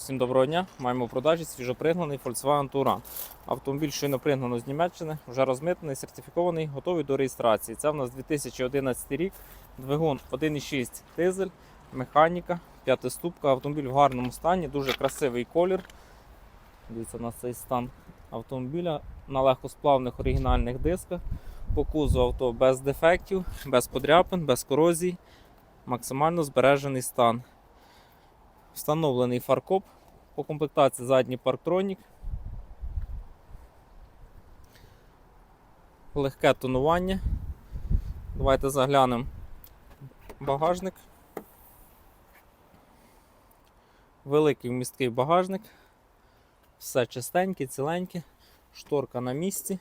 Всім доброго дня. Маємо в продажі свіжопригнаний Volkswagen Touran. Автомобіль щойно пригнано з Німеччини, вже розмитнений, сертифікований, готовий до реєстрації. Це в нас 2011 рік, двигун 1,6 дизель, механіка, п'ятиступка. Автомобіль в гарному стані, дуже красивий колір. Дивіться на цей стан автомобіля на легкосплавних оригінальних дисках. По кузу авто без дефектів, без подряпин, без корозій. Максимально збережений стан. Встановлений фаркоп по комплектації задній парктронік. Легке тонування. Давайте заглянемо багажник. Великий вмісткий багажник. Все чистеньке, ціленьке, шторка на місці.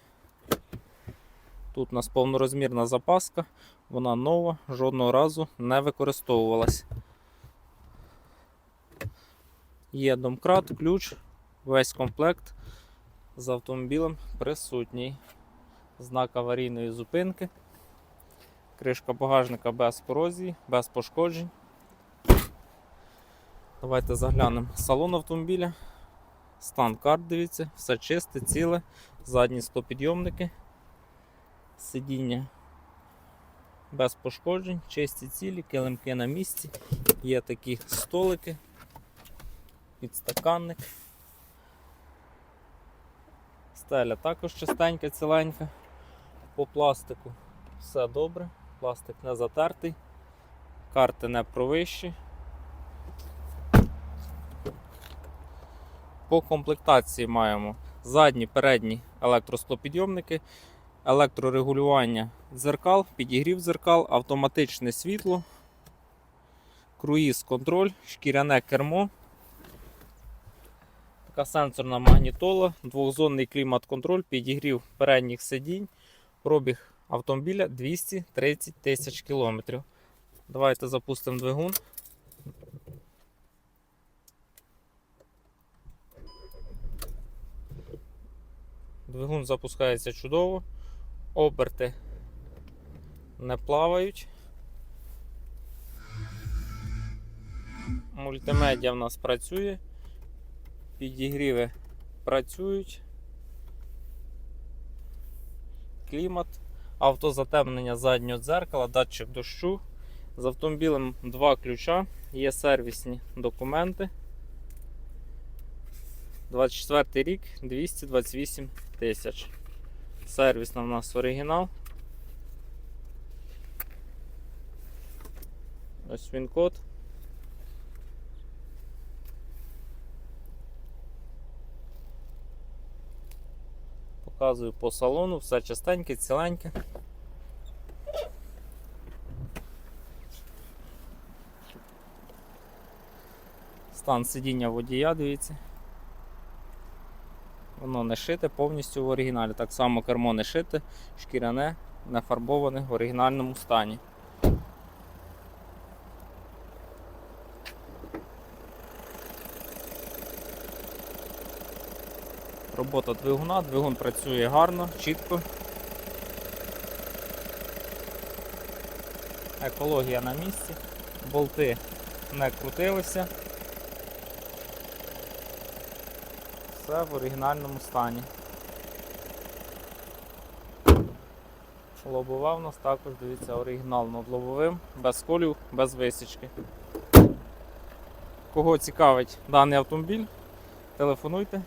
Тут у нас повнорозмірна запаска, вона нова, жодного разу не використовувалась. Є домкрат, ключ, весь комплект з автомобілем присутній. Знак аварійної зупинки. Кришка багажника без корозії, без пошкоджень. Давайте заглянемо салон автомобіля. Стан карт, дивіться, все чисте, ціле, задні склопідйомники, сидіння без пошкоджень, чисті цілі, килимки на місці, є такі столики підстаканник. Стеля також чистенька, ціленька. По пластику все добре, пластик не затертий, карти не провищі. По комплектації маємо задні, передні електросклопідйомники, електрорегулювання дзеркал, підігрів дзеркал, автоматичне світло, круїз контроль, шкіряне кермо. Така сенсорна магнітола, двохзонний клімат-контроль, підігрів передніх сидінь, пробіг автомобіля 230 тисяч кілометрів. Давайте запустимо двигун. Двигун запускається чудово, оберти не плавають. Мультимедіа в нас працює. Підігріви працюють. Клімат, автозатемнення заднього дзеркала, датчик дощу. З автомобілем два ключа, є сервісні документи. 24 рік 228 тисяч. Сервісна в нас оригінал. Ось він код. Показую по салону, все чистеньке, ціленьке. Стан сидіння водія, дивіться. Воно не шите повністю в оригіналі. Так само кермо не шите, шкіряне, не фарбоване в оригінальному стані. Робота двигуна, двигун працює гарно, чітко. Екологія на місці, болти не крутилися. Все в оригінальному стані. Лобова у нас також, дивіться, оригінал над лобовим, без колів, без висічки. Кого цікавить даний автомобіль, телефонуйте.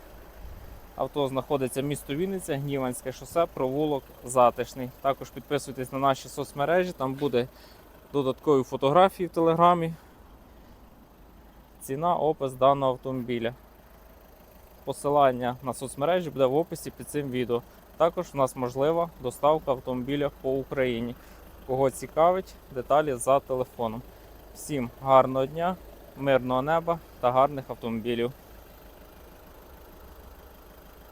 Авто знаходиться місто Вінниця, Гніванське шосе, провулок Затишний. Також підписуйтесь на наші соцмережі, там буде додаткові фотографії в телеграмі. Ціна, опис даного автомобіля. Посилання на соцмережі буде в описі під цим відео. Також у нас можлива доставка автомобіля по Україні. Кого цікавить, деталі за телефоном. Всім гарного дня, мирного неба та гарних автомобілів.